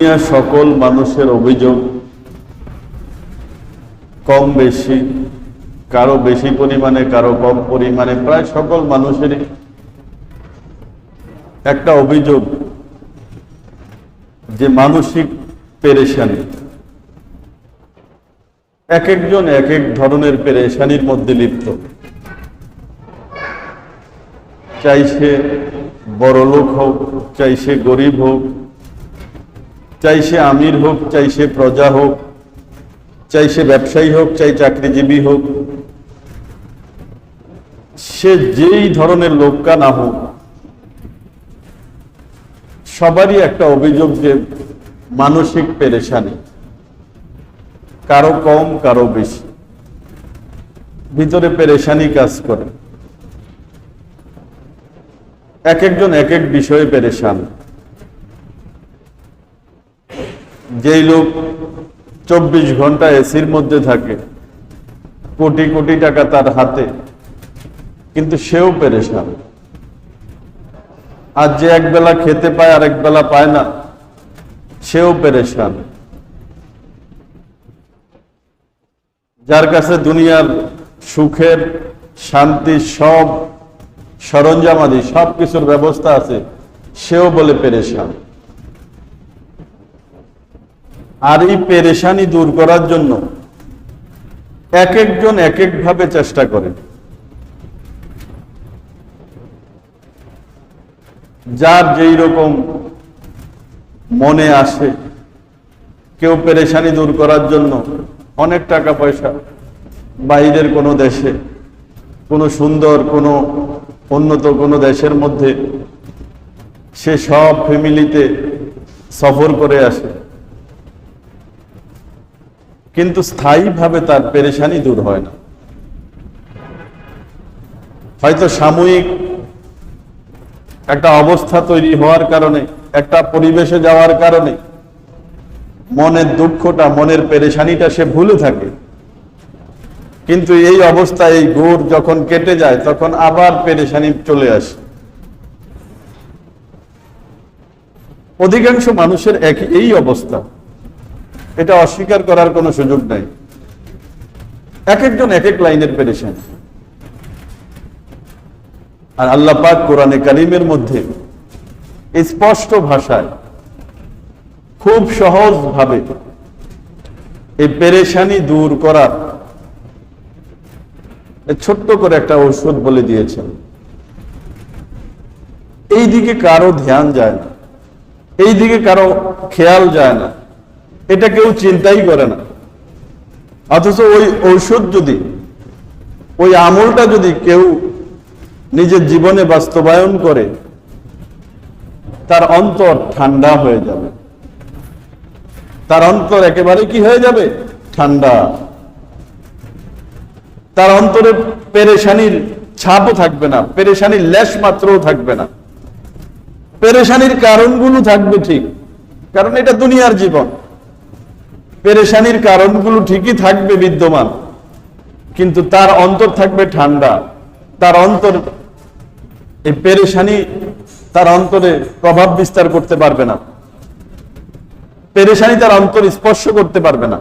সকল মানুষের অভিযোগ কম বেশি, কারও বেশি পরিমাণে, কারও কম পরিমাণে, প্রায় সকল মানুষেরই একটা অভিযোগ যে মানসিক পেরেশানি। এক একজন এক এক ধরনের পেরেশানির মধ্যে লিপ্ত। চাই সে বড় লোক হোক, চাই সে গরিব হোক চাই সে আমির হোক, চাই সে প্রজা হোক, চাই সে ব্যবসায়ী হোক, চাই চাকরিজীবী হোক। সে যেই ধরনের লোককা না হোক, সবারই একটা অভিযোগ যে মানসিক পেরেশানি, কারও কম, কারও বেশি। ভিতরে পেরেশানি কাজ করে। এক একজন এক এক বিষয়ে পেরেশান। যেই লোক চব্বিশ ঘণ্টা এসির মধ্যে থাকে, কোটি কোটি টাকা তার হাতে, কিন্তু সেও পেরেশান। আর যে এক বেলা খেতে পায় আর এক বেলা পায় না, সেও পেরেশান। যার কাছে দুনিয়ার সুখের, শান্তি, সব সরঞ্জামাদি সব কিছুর ব্যবস্থা আছে, সেও বলে পেরেশান। আর এই পেরেশানি দূর করার জন্য এক একজন এক এক ভাবে চেষ্টা করে। যার যেই রকম মনে আসে, কেউ পেরেশানি দূর করার জন্য অনেক টাকা পয়সা, বাইরের কোনো দেশে, কোনো সুন্দর, কোনো উন্নত কোনো দেশের মধ্যে সে সব ফ্যামিলিতে সফর করে আসে। কিন্তু স্থায়ীভাবে তার পেরেশানি দূর হয় না। হয়তো সাময়িক একটা অবস্থা তৈরি হওয়ার কারণে, একটা পরিবেশে যাওয়ার কারণে মনের দুঃখটা, মনের পেরেশানিটা সে ভুলে থাকে। কিন্তু এই অবস্থা, এই ঘোর যখন কেটে যায়, তখন আবার পেরেশানি চলে আসে। অধিকাংশ মানুষের এক এই অবস্থা। এটা অস্বীকার করার কোনো সুযোগ নাই। এক একজন এক এক লাইনের পেরেশান। আর আল্লাহ পাক কোরআনে কালিমের মধ্যে স্পষ্ট ভাষায় খুব সহজ ভাবে এই পেরেশানি দূর করার ছোট্ট করে একটা ঔষধ বলে দিয়েছেন। এই দিকে কারও ধ্যান যায় না এই দিকে কারও খেয়াল যায় না। এটা কেউ চিন্তাই করে না। অথচ ওই ঔষধ যদি, ওই আমলটা যদি কেউ নিজের জীবনে বাস্তবায়ন করে, তার অন্তর ঠান্ডা হয়ে যাবে। তার অন্তর একেবারে কি হয়ে যাবে? ঠান্ডা। তার অন্তরে পেরেশানির ছাপও থাকবে না, পেরেশানির লেশ মাত্রও থাকবে না। পেরেশানির কারণগুলো থাকবে ঠিক, কারণ এটা দুনিয়ার জীবন। পেরেশানির কারণগুলো ঠিকই থাকবে বিদ্যমান, কিন্তু তার অন্তর থাকবে ঠান্ডা। তার অন্তর, এই পেরেশানি তার অন্তরে প্রভাব বিস্তার করতে পারবে না। পেরেশানি তার অন্তর স্পর্শ করতে পারবে না।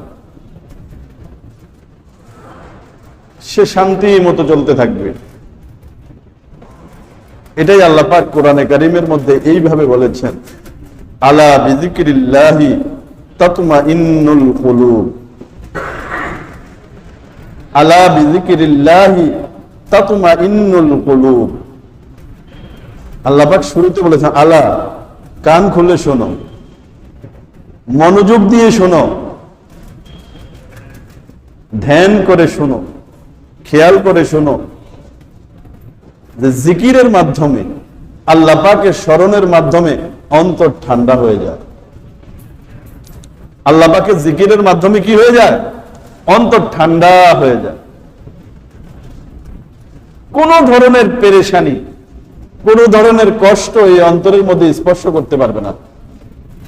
সে শান্তি মতো চলতে থাকবে। এটাই আল্লাহ পাক কোরআনে কারিমের মধ্যে এইভাবে বলেছেন, আলা বিজিকিরিল্লাহি তাতমা ইন্নুল কুলুব। আলা বিজিকিরিল্লাহি তাতমা ইন্নুল কুলুব। আল্লাহ পাক শুরুতে বলেছেন, আলা, কান খুলে শোনো। মনোযোগ দিয়ে শোনো। ধ্যান করে শোনো। খেয়াল করে শোনো। জিকিরের মাধ্যমে আল্লাহ পাকের স্মরণের মাধ্যমে অন্তর ঠান্ডা হয়ে যায়। আল্লাহ পাকের জিকিরের মাধ্যমে কি হয়ে যায়? অন্তর ঠান্ডা হয়ে যায়। কোন ধরনের পেরেশানি, কোন ধরনের কষ্ট এই অন্তরের মধ্যে স্পর্শ করতে পারবে না।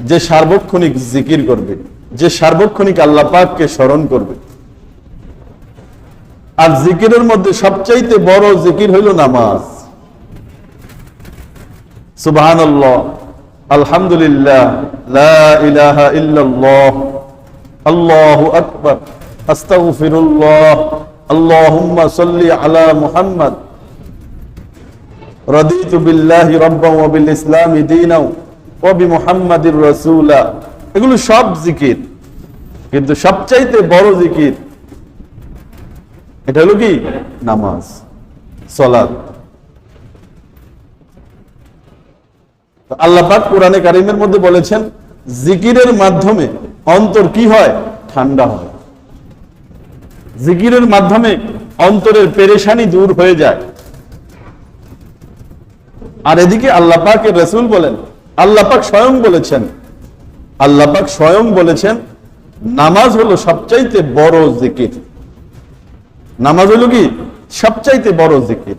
যে সার্বক্ষণিক জিকির করবে, যে সার্বক্ষণিক আল্লাহ পাককে স্মরণ করবে। আর জিকিরের মধ্যে সবচাইতে বড় জিকির হইল নামাজ। সুবহান আলহামদুলিল্লাহ লা ইলাহা ইল্লাল্লাহ আল্লাহু আকবার আস্তাগফিরুল্লাহ আল্লাহুম্মা সাল্লি আলা মুহাম্মদ رضيت بالله ربا وبالاسلام دينا وبمحمد رسولا এগুলো সব জিকির কিন্তু সবচাইতে বড় জিকির এটা হলো কি নামাজ সলাদ আল্লাহ পাক কোরআনে কারিমের মধ্যে বলেছেন, জিকিরের মাধ্যমে অন্তর কি হয়? ঠান্ডা হয়। জিকিরের মাধ্যমে অন্তরের পেরেশানি দূর হয়ে যায়। আর এদিকে আল্লাহ পাকের রসুল বলেন, আল্লাহ পাক স্বয়ং বলেছেন, আল্লাহ পাক স্বয়ং বলেছেন, নামাজ হলো সবচাইতে বড় জিকির। নামাজ হলো কি? সবচাইতে বড় জিকির।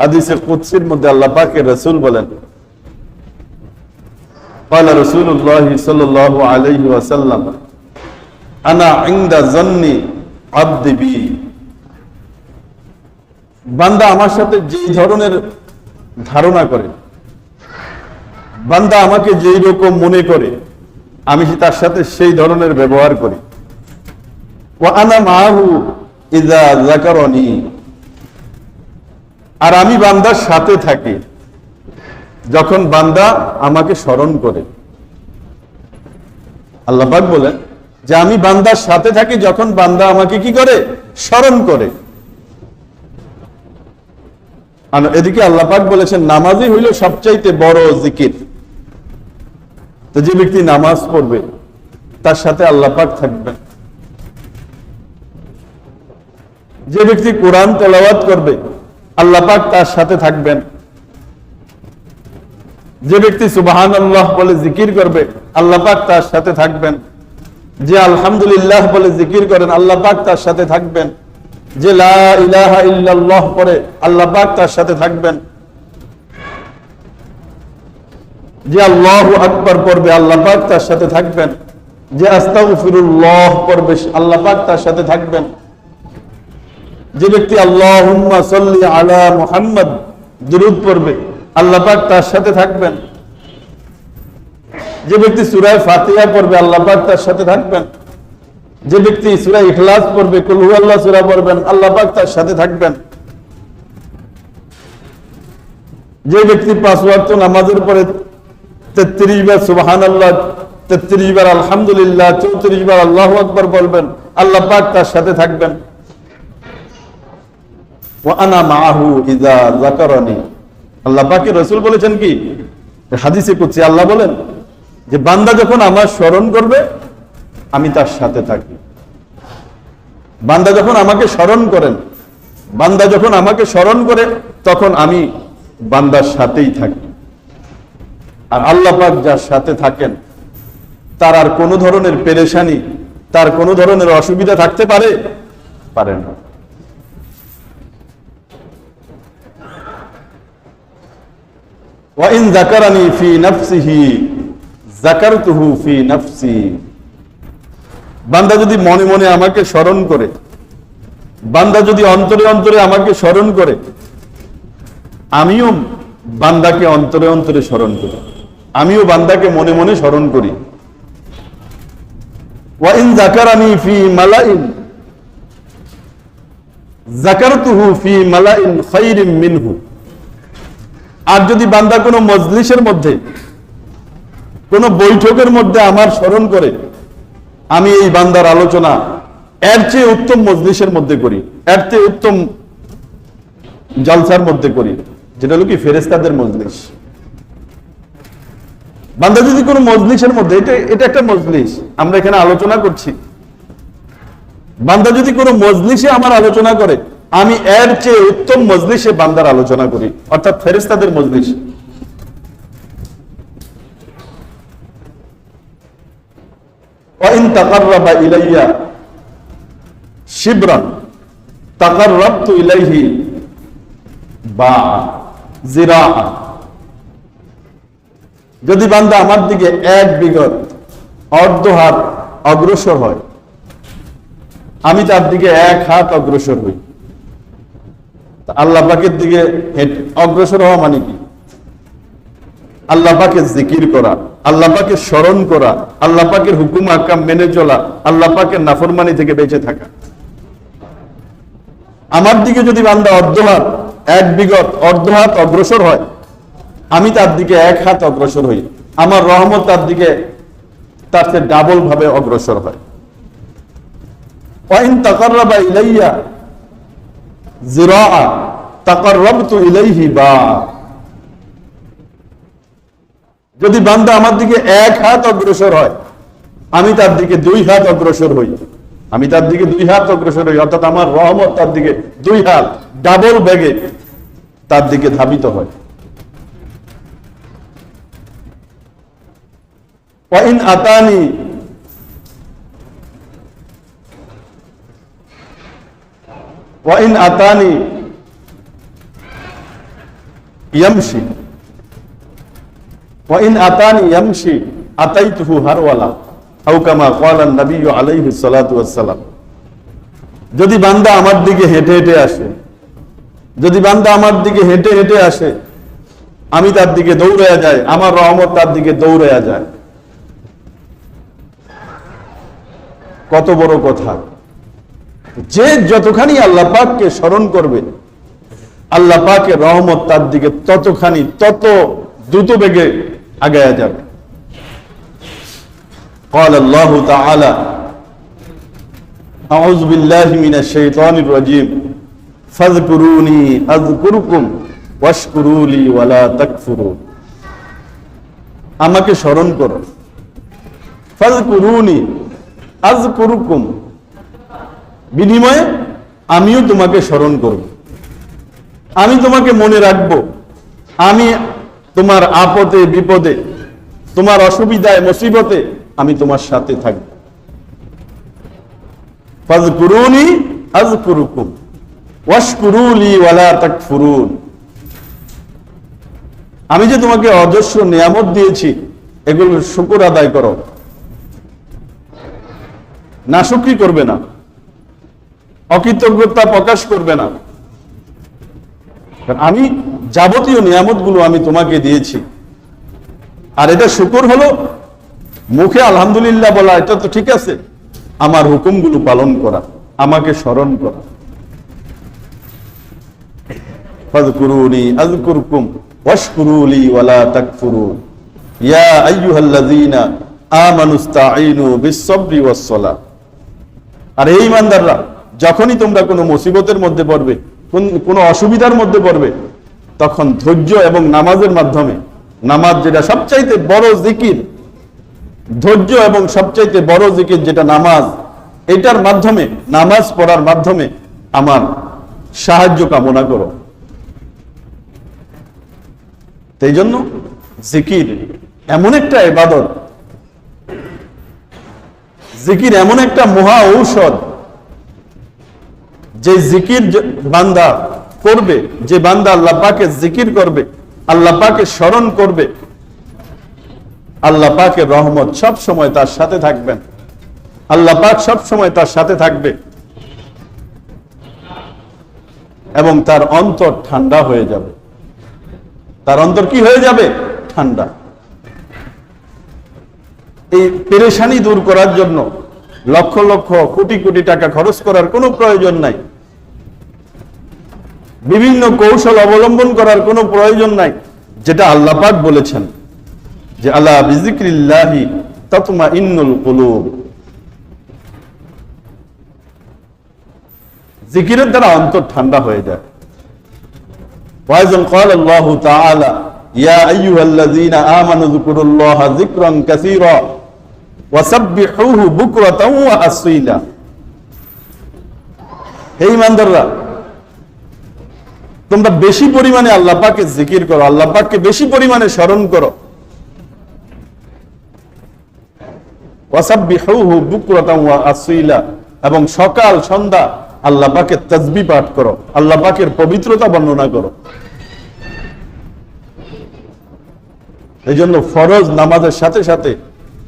হাদিসে কুদসির মধ্যে আল্লাহ পাকের রসুল বলেন قال رسول الله صلى الله عليه وسلم انا عند ظن عبد بي বান্দা আমার সাথে যেই ধরনের ধারণা করে বান্দা আমাকে যেই রকম মনে করে আমি তার সাথে সেই ধরনের ব্যবহার করি ও আনা মাহু ইজা জাকারনি আর আমি বান্দার সাথে থাকি, যখন বান্দা আমাকে স্মরণ করে। আল্লাপাক বলেন যে আমি বান্দার সাথে থাকি যখন বান্দা আমাকে কি করে? স্মরণ করে। এদিকে আল্লাপাক বলেছেন, নামাজই হইল সবচাইতে বড় জিকির। তো যে ব্যক্তি নামাজ পড়বে, তার সাথে আল্লাপাক থাকবেন। যে ব্যক্তি কোরআন তেলাওয়াত করবে আল্লাপাক তার সাথে থাকবেন। যে ব্যক্তি সুবাহান আল্লাহ বলে জিকির করবে, আল্লাহ পাক তার সাথে থাকবেন। যে আলহামদুলিল্লাহ বলে জিকির করেন, আল্লাহ পাক তার সাথে থাকবেন। যে লা ইলাহা ইল্লাল্লাহ পরে আল্লাহ পাক তার সাথে থাকবেন। যে আল্লাহ আকবর পড়বে, আল্লাহ পাক তার সাথে থাকবেন। যে আস্তাগফিরুল্লাহ পড়বে, আল্লাহ পাক তার সাথে থাকবেন। যে ব্যক্তি সাল্লি আলা মুহাম্মদ দুরূদ পড়বে, আল্লাহ তার সাথে থাকবেন। যে ব্যক্তি সুরায় ফাতিহা পড়বে, আল্লাহ তার সাথে থাকবেন। যে ব্যক্তি ইখলাস পড়বে আল্লাহ সুরা পড়বেন, আল্লাহ তার সাথে থাকবেন। যে ব্যক্তি পাঁচ নামাজের পরে তেত্রিশ বার সুবাহান আল্লাহ তেত্রিশ বার আলহামদুলিল্লাহ, চৌত্রিশ বার আল্লাহ আকবর বলবেন, আল্লাহ পাক তার সাথে থাকবেন। ওয়ানা মাহু ইজা জাকারানি আল্লাহ রসুল বলেছেন কি? হাদিসে করছি আল্লাহ বলেন যে বান্দা যখন আমার স্মরণ করবে, আমি তার সাথে থাকি। বান্দা যখন আমাকে স্মরণ করেন, বান্দা যখন আমাকে স্মরণ করে, তখন আমি বান্দার সাথেই থাকি। আর আল্লাহ পাক যার সাথে থাকেন, তার আর কোনো ধরনের পেরেশানি, তার কোনো ধরনের অসুবিধা থাকতে পারে? পারে না। ওয়াইন জাকারানি ফি নাফসিহি জাকারতুহু ফি নাফসি বান্দা যদি মনে মনে আমাকে স্মরণ করে, বান্দা যদি অন্তরে অন্তরে আমাকে স্মরণ করে, আমিও বান্দাকে অন্তরে অন্তরে স্মরণ করি। আমিও বান্দাকে মনে মনে স্মরণ করি। ওয়াইন জাকারানি ফি মালাইন জাকারতুহু ফি মালাইন খাইরিম মিনহু আর যদি বান্দা কোনো মজলিসের মধ্যে, কোন বৈঠকের মধ্যে আমার স্মরণ করে, আমি এই বান্দার আলোচনা এর চেয়ে উত্তম মজলিসের মধ্যে করি, এর চেয়ে উত্তম জলসার মধ্যে করি, যেটা হলো কি ফেরেস্তাদের মজলিস। বান্দা যদি কোনো মজলিসের মধ্যে, এটা এটা একটা মজলিস, আমরা এখানে আলোচনা করছি। বান্দা যদি কোনো মজলিসে আমার আলোচনা করে আমি এর চেয়ে উত্তম মজলিসে বান্দার আলোচনা করি। অর্থাৎ ফেরেস্তাদের মজলিস। তাকার যদি বান্দা আমার দিকে এক বিগত অর্ধ হাত অগ্রসর হয়, আমি তার দিকে এক হাত অগ্রসর হই। আল্লাহ পাকের দিকে অগ্রসর হওয়া মানে কি? আল্লাহ পাকে জিকির করা, আল্লাহ পাকে স্মরণ করা, আল্লাহ পাকের হুকুম আকাম মেনে চলা, আল্লাহ পাকের নাফরমানি থেকে বেঁচে থাকা। আমার দিকে যদি বান্দা অর্ধহাত, এক বিগত অর্ধহাত অগ্রসর হয়, আমি তার দিকে এক হাত অগ্রসর হই, আমার রহমত তার দিকে তার ডাবল ভাবে অগ্রসর হয়। যদি বান্দা আমার দিকে এক হাত অগ্রসর হয়, আমি তার দিকে দুই হাত অগ্রসর হই। আমি তার দিকে দুই হাত অগ্রসর হই, অর্থাৎ আমার রহমত তার দিকে দুই হাত, ডাবল ব্যাগে তার দিকে ধাবিত হয়। আতানি ওয়াইন আতানি ইয়ামশি ওয়াইন আতানি ইয়ামশি আতাইতুহু হারওয়ালা আও কামা ক্বালা নবী আলাইহি সাল্লাতু ওয়াসসালাম যদি বান্দা আমার দিকে হেঁটে হেঁটে আসে, যদি বান্দা আমার দিকে হেঁটে হেঁটে আসে, আমি তার দিকে দৌড়াইয়া যাই, আমার রহমত তার দিকে দৌড়াইয়া যায়। কত বড় কথা। যে যতখানি আল্লাহ পাককে স্মরণ করবে আল্লাহ পাকের রহমত তার দিকে ততখানি তত দ্রুত বেগে আগায়া যাবে قال الله تعالى أعوذ بالله من الشيطان الرجيم فاذكروني أذكركم واشكروا لي ولا تكفرون আমাকে স্মরণ করো ফাজকুরুনি আজকুরুকুম বিনিময়ে আমিও তোমাকে স্মরণ করব। আমি তোমাকে মনে রাখব। আমি তোমার আপদে, বিপদে, তোমার অসুবিধায়, মুসিবতে আমি তোমার সাথে থাকব। আমি যে তোমাকে অজস্র নিয়ামত দিয়েছি এগুলো শুকুর আদায় করো। নাশক্রি করবে না। অকৃতজ্ঞতা প্রকাশ করবে না। আমি যাবতীয় নিয়ামতগুলো আমি তোমাকে দিয়েছি। আর এটা শুকর হলো, মুখে আলহামদুলিল্লাহ বলা, এটা তো ঠিক আছে, আমার হুকুমগুলো পালন করা, আমাকে স্মরণ করা। আর এই ইমানদাররা যখনই তোমরা কোনো মুসিবতের মধ্যে পড়বে, কোনো অসুবিধার মধ্যে পড়বে, তখন ধৈর্য এবং নামাজের মাধ্যমে, নামাজ যেটা সবচাইতে বড় জিকির, ধৈর্য এবং সবচাইতে বড় জিকির যেটা নামাজ, এটার মাধ্যমে, নামাজ পড়ার মাধ্যমে আমার সাহায্য কামনা করো। সেই জন্য জিকির এমন একটা এবাদত জিকির এমন একটা মহা ঔষধ যে জিকির বান্দা করবে, যে বান্দা আল্লাহ পাকে জিকির করবে, আল্লাহ পাকে স্মরণ করবে, আল্লাহ রহমত সব সময় তার সাথে থাকবেন। আল্লাহ পাক সব সময় তার সাথে থাকবে। এবং তার অন্তর ঠান্ডা হয়ে যাবে। তার অন্তর কি হয়ে যাবে? ঠান্ডা। এই পেরেশানি দূর করার জন্য লক্ষ লক্ষ কোটি কোটি টাকা খরচ করার কোনো প্রয়োজন নাই। বিভিন্ন কৌশল অবলম্বন করার কোনো প্রয়োজন নাই যেটা আল্লাহ পাক বলেছেন যে আল্লাহ বিজিক্রিল্লাহি ততমা ইন্নুল কুলুব জিকিরের দ্বারা অন্তর ঠান্ডা হয়ে যায় وأيضا قال الله تعالى يا أيها الذين آمنوا اذكروا الله ذكرا كثيرا وسبحوه بكرة وأصيلا হে ইমানদাররা তোমরা বেশি পরিমাণে আল্লাহ পাকে জিকির করো, আল্লাহ পাককে বেশি পরিমাণে স্মরণ করো। এবং সকাল, সন্ধ্যা আল্লাহ পাকের তাসবিহ পাঠ করো, আল্লাহ পাকের পবিত্রতা বর্ণনা করো। এই জন্য ফরজ নামাজের সাথে সাথে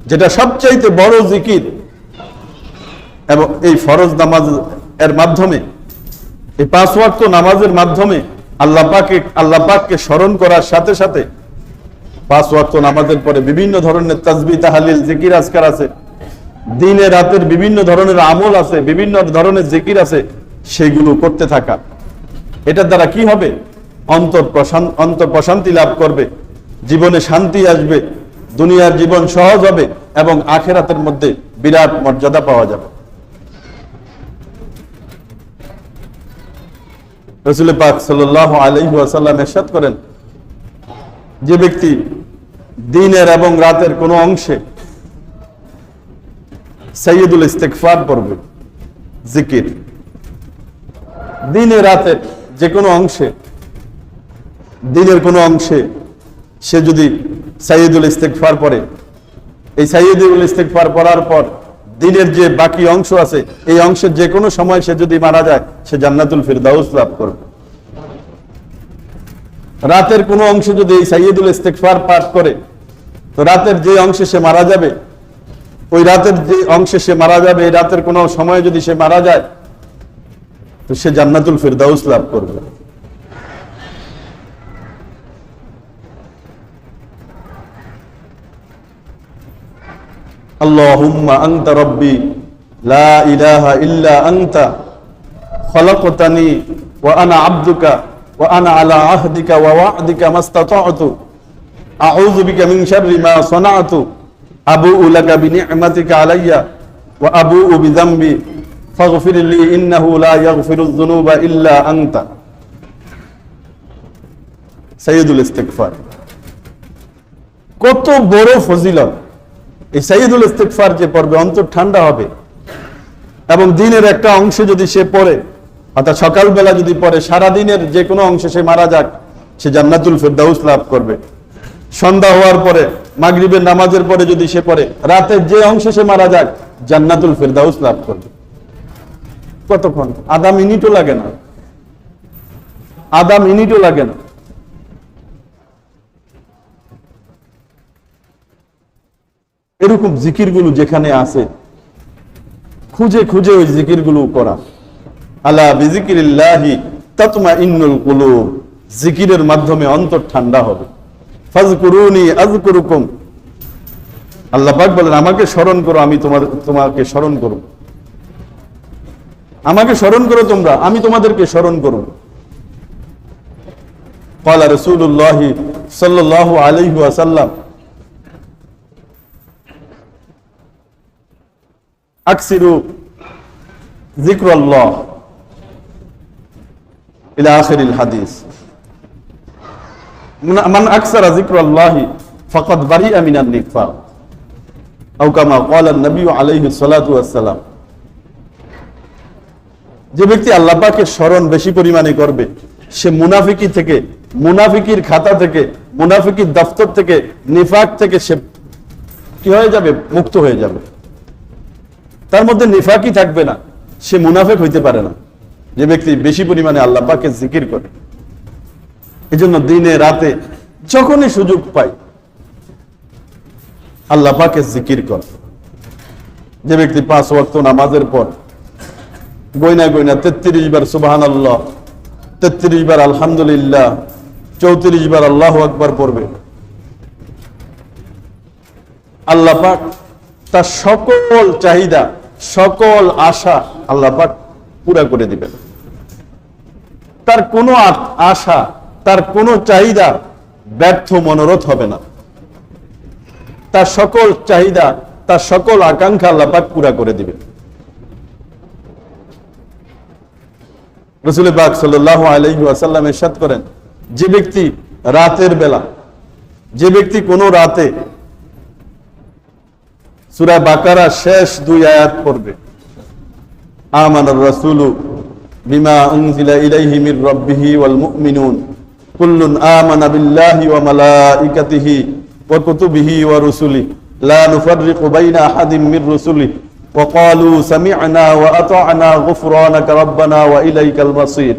যেটা সবচাইতে বড় জিকির, এবং এই ফরজ নামাজ এর মাধ্যমে, এই পাঁচ ওয়াক্ত নামাজের মাধ্যমে আল্লাহ পাকে, আল্লাহ পাককে স্মরণ করার সাথে সাথে পাঁচ ওয়াক্ত নামাজের পরে বিভিন্ন ধরনের তাজবি তাহালিল, জিকির আজকার আছে। দিনে রাতের বিভিন্ন ধরনের আমল আছে, বিভিন্ন ধরনের জিকির আছে, সেগুলো করতে থাকা। এটার দ্বারা কি হবে? অন্তর প্রশান, অন্তর প্রশান্তি লাভ করবে। জীবনে শান্তি আসবে। দুনিয়ার জীবন সহজ হবে এবং আখেরাতের মধ্যে বিরাট মর্যাদা পাওয়া যাবে। রসুল পাক সাল্লাহ আলহি আসাল্লাম এরশাদ করেন, যে ব্যক্তি দিনের এবং রাতের কোনো অংশে সৈয়দুল ইস্তেকফার পড়বে, জিকির, দিনে রাতের যে কোনো অংশে, দিনের কোনো অংশে সে যদি সাইয়দুল ইস্তেকফার পড়ে, এই সাইয়দুল ইস্তেকফার পড়ার পর দিনের যে বাকি অংশ আছে, এই অংশের যে কোনো সময় সে যদি মারা যায়, সে জান্নাতুল ফিরদাউস লাভ করবে। রাতের কোনো অংশে যদি এই সাইয়দুল ইস্তেকফার পাঠ করে, তো রাতের যে অংশে সে মারা যাবে, ওই রাতের যে অংশে সে মারা যাবে, এই রাতের কোনো সময় যদি সে মারা যায়, তো সে জান্নাতুল ফিরদাউস লাভ করবে। اللهم أنت ربي لا إله إلا أنت خلقتني وأنا عبدك وأنا على عهدك ووعدك ما استطعت أعوذ بك من شر ما صنعت أبوء لك بنعمتك علي وأبوء بذنبي فاغفر لي إنه لا يغفر الذنوب إلا أنت سيد الاستغفار কত বড় ফজিলত এই সাইদুল ইস্তেকফার যে পড়বে অন্তর ঠান্ডা হবে এবং দিনের একটা অংশ যদি সে পড়ে, অর্থাৎ সকালবেলা যদি পড়ে সারা দিনের যে কোনো অংশে সে মারা যাক, সে জান্নাতুল ফেরদাউস লাভ করবে। সন্ধ্যা হওয়ার পরে, মাগরিবের নামাজের পরে যদি সে পড়ে, রাতের যে অংশে সে মারা যাক, জান্নাতুল ফেরদাউস লাভ করবে। কতক্ষণ? আধা মিনিটও লাগে না। আধা মিনিটও লাগে না। এরকম জিকিরগুলো যেখানে আছে খুঁজে খুঁজে ওই জিকিরগুলো করা আলা বিজিকিরিল্লাহি তাতমা ইন্নুল কুলুব জিকিরের মাধ্যমে অন্তর ঠান্ডা হবে ফাজকুরুনি আজকুরুকুম আল্লাহ পাক বলেন আমাকে স্মরণ করো আমি তোমার তোমাকে স্মরণ করব আমাকে স্মরণ করো তোমরা আমি তোমাদেরকে স্মরণ করব قال رسول الله صلى الله عليه وسلم আকসিরু জিক্রল্লাহ ইলা আখিরিল হাদিস। মান আকসারা জিক্রল্লাহি ফাকাদ মিনান নিফাক আও কামা আলাইহি সালাতু ওয়াসসালাম। যে ব্যক্তি আল্লাহ পাকের স্মরণ বেশি পরিমাণে করবে, সে মুনাফিকি থেকে, মুনাফিকির খাতা থেকে, মুনাফিকির দফতর থেকে, নিফাক থেকে সে কি হয়ে যাবে? মুক্ত হয়ে যাবে। তার মধ্যে নিফাকি থাকবে না। সে মুনাফেক হইতে পারে না। যে ব্যক্তি বেশি পরিমাণে আল্লাহ পাকে জিকির করে। এই জন্য দিনে, রাতে যখনই সুযোগ পাই আল্লাহ পাকে জিকির কর। যে ব্যক্তি পাঁচ ওয়াক্ত নামাজের পর গয়না গয়না তেত্রিশ বার সুবাহান আল্লাহ তেত্রিশ বার আলহামদুলিল্লাহ, চৌত্রিশ বার আল্লাহ আকবার পড়বে। আল্লাহ পাক তার সকল চাহিদা সকল আশা আল্লাহ পুরা করে দিবেন। তার কোনো আশা, তার কোনো চাহিদা ব্যর্থ মনোরথ হবে না। তার সকল চাহিদা, তার সকল আকাঙ্ক্ষা আল্লাহ পাক পুরা করে দিবেন। রসুল পাক সাল্লাহ আসাল্লাম এরশাদ করেন, যে ব্যক্তি রাতের বেলা, যে ব্যক্তি কোনো রাতে সুরা বাকারা শেষ দুই আয়াত পড়বে। আমান রাসুলু বিমা উনজিলা ইলাইহি মির রাব্বিহি ওয়াল মুমিনুন। কুল্লুন আমানা বিল্লাহি ওয়া মালাইকাতিহি ওয়া কুতুবিহি ওয়া রুসুলিহি লা নুফাররিকু বাইনা আহাদিন মির রুসুলিহি ওয়া ক্বালু সামি'না ওয়া আতা'না গুফরানাকা রাব্বানা ওয়া ইলাইকাল মাসীর।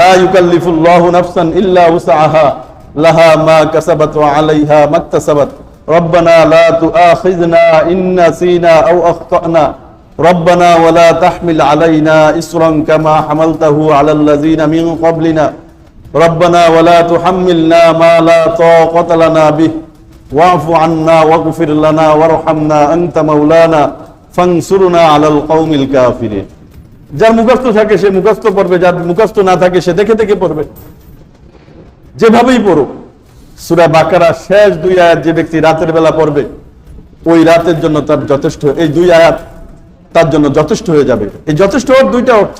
লা ইউকাল্লিফুল্লাহু নাফসান ইল্লা ওয়াসআহা লাহা মা কাসাবাত ওয়া ربنا لا تؤاخذنا إن نسينا أو أخطأنا ربنا ولا تحمل علينا إسرا كما حملته على الذين من قبلنا ربنا ولا تحملنا ما لا طاقة لنا به واعف عنا واغفر لنا وارحمنا أنت مولانا فانصرنا على القوم الكافرين যার মুখস্থ থাকে সে মুখস্থ পড়বে যার মুখস্থ না থাকে সে দেখে দেখে পড়বে যেভাবেই পড়ুক সুরা বাকারা শেষ দুই আয়াত যে ব্যক্তি রাতের বেলা পড়বে, ওই রাতের জন্য তার যথেষ্ট, এই দুই আয়াত তার জন্য যথেষ্ট হয়ে যাবে। এই যথেষ্ট হওয়ার দুইটা অর্থ,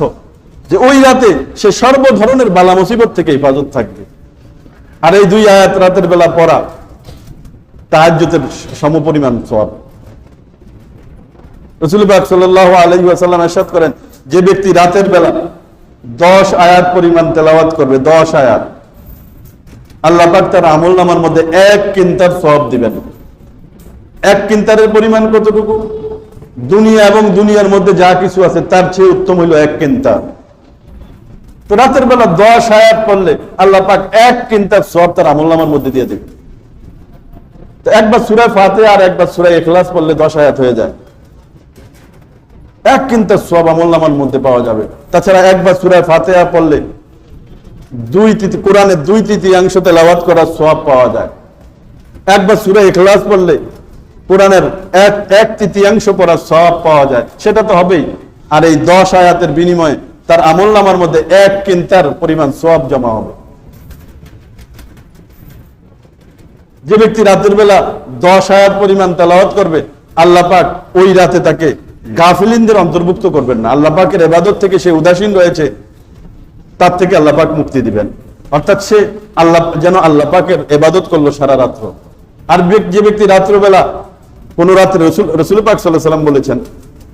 যে ওই রাতে সে সর্ব ধরনের বালা মুসিবত থেকে হেফাজত থাকবে। আর এই দুই আয়াত রাতের বেলা পড়া, তাহাজ্জুদের সমপরিমাণ সওয়াব। রসুল পাক সাল্লাহ আলহি আসাল্লাম এরশাদ করেন, যে ব্যক্তি রাতের বেলা দশ আয়াত পরিমাণ তেলাওয়াত করবে, দশ আয়াত আল্লাহ পাক তার আমল নামার মধ্যে এক কিন্তার সব দিবেন। এক কিন্তারের পরিমাণ কতটুকু? দুনিয়া এবং দুনিয়ার মধ্যে যা কিছু আছে, তার চেয়ে উত্তম হইল এক কিন্তার। তো রাতের বেলা দশ আয়াত পড়লে আল্লাহ পাক এক কিন্তার সব তার আমল নামার মধ্যে দিয়ে দেবে তো একবার সুরায় ফাতে আর একবার সুরায় এখলাস পড়লে দশ আয়াত হয়ে যায়। এক কিন্তার সব আমল নামার মধ্যে পাওয়া যাবে। তাছাড়া একবার সুরায় ফাতেহা পড়লে দুই তৃতীয় কোরআনের দুই তৃতীয়াংশ তেলাওয়াত করার সব পাওয়া যায়। একবার সুরা ইখলাস পড়লে কোরআনের এক এক তৃতীয়াংশ পড়ার সব পাওয়া যায়। সেটা তো হবেই। আর এই দশ আয়াতের বিনিময়ে তার আমল নামার মধ্যে এক কিন্তার পরিমাণ সব জমা হবে। যে ব্যক্তি রাতের বেলা দশ আয়াত পরিমাণ তেলাওয়াত করবে, আল্লাহ পাক ওই রাতে তাকে গাফিলিনদের অন্তর্ভুক্ত করবেন না। আল্লাহ পাকের এবাদত থেকে সে উদাসীন রয়েছে। তার থেকে আল্লাহ পাক মুক্তি দিবেন। অর্থাৎ সে আল্লাহ, যেন আল্লাহ পাকের এবাদত করল সারা রাত্র। আর যে ব্যক্তি রাত্রবেলা, কোন রাত্রে রসুল রসুল পাক সাল্লাহ সাল্লাম বলেছেন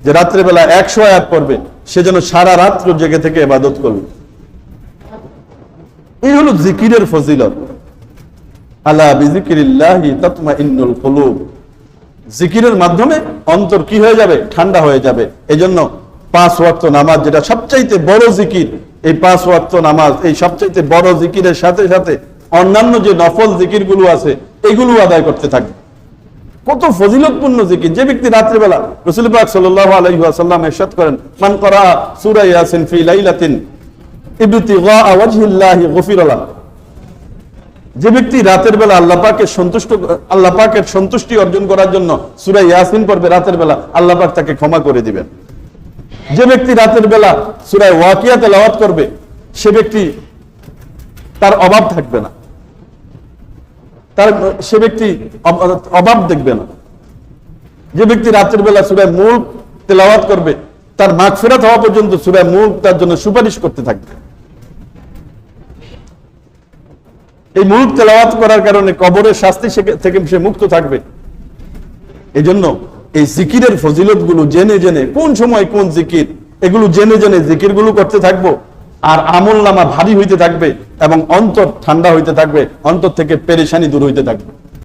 যে রাত্রেবেলা একশো আয়াত পড়বে, সে যেন সারা রাত্র জেগে থেকে এবাদত করবে। এই হলো জিকিরের ফজিলত। আলা বিজিকিরিল্লাহি তাতমাইন্নুল কুলুব। জিকিরের মাধ্যমে অন্তর কি হয়ে যাবে? ঠান্ডা হয়ে যাবে। এজন্য পাঁচ ওয়াক্ত নামাজ, যেটা সবচাইতে বড় জিকির এই পাঁচ ওয়াক্ত নামাজ, এই সবচাইতে বড় জিকিরের সাথে সাথে অন্যান্য যে নফল জিকিরগুলো আছে, এগুলো আদায় করতে থাকবে। কত ফজিলতপূর্ণ জিকির। যে ব্যক্তি রাত্রিবেলা রসুল সাল্লাল্লাহু আলাইহি ওয়াসাল্লাম করেন, মান করা সূরা ইয়াসিন ফি যে ব্যক্তি রাতের বেলা আল্লাহ পাকের সন্তুষ্ট, আল্লাহ পাকের সন্তুষ্টি অর্জন করার জন্য সূরা ইয়াসিন পড়বে রাতের বেলা, আল্লাহ পাক তাকে ক্ষমা করে দিবেন। যে ব্যক্তি রাতের বেলা সূরা ওয়াকিয়া তেলাওয়াত করবে, সে ব্যক্তি তার অভাব থাকবে না। তার, সে ব্যক্তি অভাব দেখবে না। যে ব্যক্তি রাতের বেলা সুরায় মুল্ক তেলাওয়াত করবে, তার মাগফিরাত হওয়া পর্যন্ত সুরায় মুল্ক তার জন্য সুপারিশ করতে থাকবে। এই মুল্ক তেলাওয়াত করার কারণে কবরের শাস্তি থেকে সে মুক্ত থাকবে। এই জন্য এই জিকিরের ফজিলতগুলো জেনে জেনে, কোন সময় কোন জিকির, এগুলো জেনে জেনে জিকিরগুলো করতে থাকব। আর আমল নামা ভারী হইতে থাকবে এবং অন্তর ঠান্ডা হইতে থাকবে, অন্তর থেকে পেরেশানি দূর হইতে থাকবে।